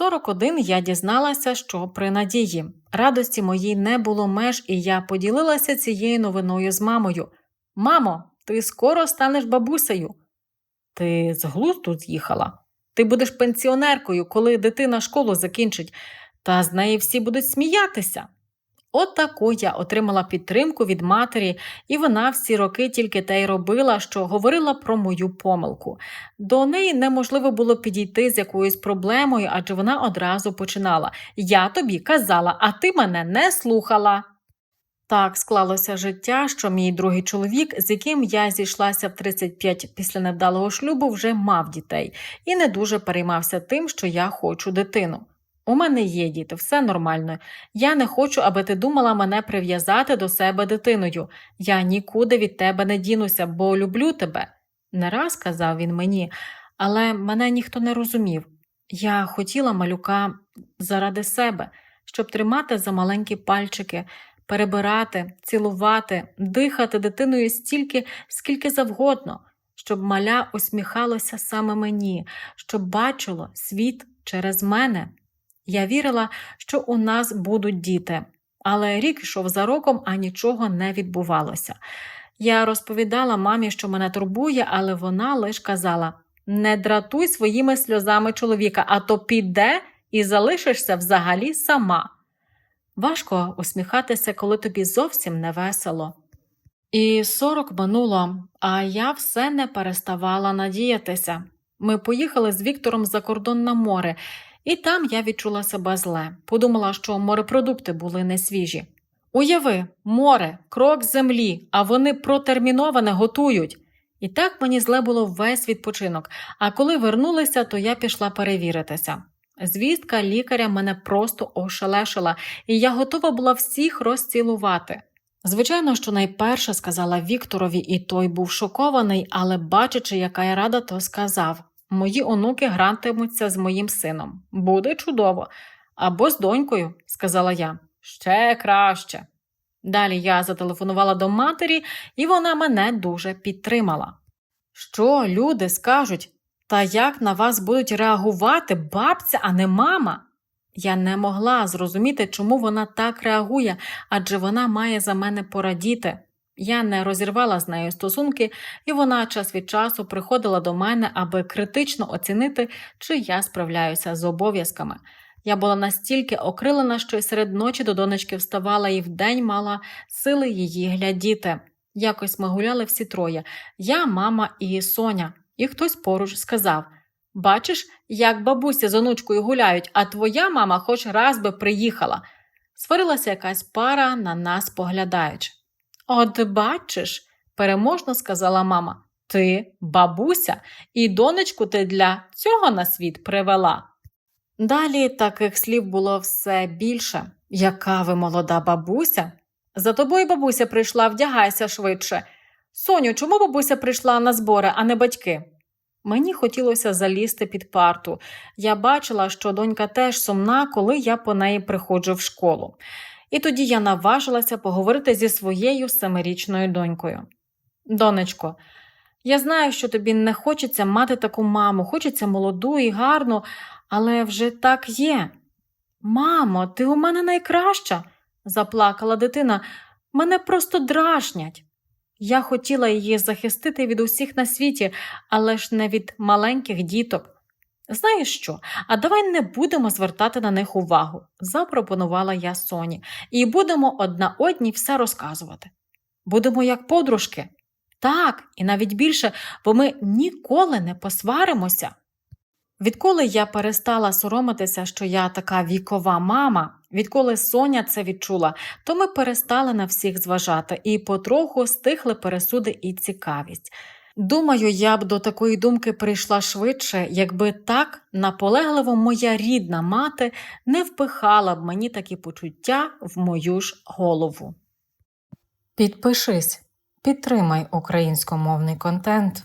41 я дізналася, що при надії. Радості моїй не було меж, і я поділилася цією новиною з мамою. Мамо, ти скоро станеш бабусею. Ти з глузду з'їхала. Ти будеш пенсіонеркою, коли дитина школу закінчить, та з неї всі будуть сміятися. От таку я отримала підтримку від матері, і вона всі роки тільки те й робила, що говорила про мою помилку. До неї неможливо було підійти з якоюсь проблемою, адже вона одразу починала Я тобі казала, а ти мене не слухала. Так склалося життя, що мій другий чоловік, з яким я зійшлася в 35 після невдалого шлюбу, вже мав дітей і не дуже переймався тим, що я хочу дитину. У мене є діти, все нормально. Я не хочу, аби ти думала мене прив'язати до себе дитиною. Я нікуди від тебе не дінуся, бо люблю тебе. Не раз казав він мені, але мене ніхто не розумів. Я хотіла малюка заради себе, щоб тримати за маленькі пальчики, перебирати, цілувати, дихати дитиною стільки, скільки завгодно, щоб маля усміхалося саме мені, щоб бачило світ через мене. Я вірила, що у нас будуть діти, але рік йшов за роком, а нічого не відбувалося. Я розповідала мамі, що мене турбує, але вона лише казала: не дратуй своїми сльозами чоловіка, а то піде і залишишся взагалі сама. Важко усміхатися, коли тобі зовсім не весело. І сорок минуло, а я все не переставала надіятися. Ми поїхали з Віктором за кордон на море, і там я відчула себе зле. Подумала, що морепродукти були не свіжі. Уяви, море, крок землі, а вони протерміноване готують. І так мені зле було весь відпочинок, а коли вернулися, то я пішла перевіритися. Звістка лікаря мене просто ошелешила, і я готова була всіх розцілувати. Звичайно, що найперше сказала Вікторові, і той був шокований, але, бачачи, яка я рада, то сказав Мої онуки гратимуться з моїм сином. Буде чудово. Або з донькою, сказала я. Ще краще. Далі я зателефонувала до матері, і вона мене дуже підтримала. Що люди скажуть? Та як на вас будуть реагувати бабця, а не мама? Я не могла зрозуміти, чому вона так реагує, адже вона має за мене порадіти. Я не розірвала з нею стосунки, і вона час від часу приходила до мене, аби критично оцінити, чи я справляюся з обов'язками. Я була настільки окрилена, що й серед ночі до донечки вставала і вдень мала сили її глядіти. Якось ми гуляли всі троє я, мама і Соня, і хтось поруч сказав Бачиш, як бабуся з онучкою гуляють, а твоя мама хоч раз би приїхала. Сварилася якась пара, на нас поглядаючи. От бачиш, переможно сказала мама, ти бабуся, і донечку ти для цього на світ привела. Далі таких слів було все більше. Яка ви молода бабуся? За тобою бабуся прийшла, вдягайся швидше. Соню, чому бабуся прийшла на збори, а не батьки? Мені хотілося залізти під парту. Я бачила, що донька теж сумна, коли я по неї приходжу в школу. І тоді я наважилася поговорити зі своєю семирічною донькою. Донечко, я знаю, що тобі не хочеться мати таку маму, хочеться молоду і гарну, але вже так є. Мамо, ти у мене найкраща, заплакала дитина. Мене просто дражнять. Я хотіла її захистити від усіх на світі, але ж не від маленьких діток. Знаєш що? А давай не будемо звертати на них увагу, запропонувала я Соні, і будемо одна одній все розказувати. Будемо як подружки. Так, і навіть більше, бо ми ніколи не посваримося. Відколи я перестала соромитися, що я така вікова мама, відколи Соня це відчула, то ми перестали на всіх зважати і потроху стихли пересуди і цікавість. Думаю, я б до такої думки прийшла швидше, якби так наполегливо моя рідна мати не впихала б мені такі почуття в мою ж голову. Підпишись, підтримай українськомовний контент.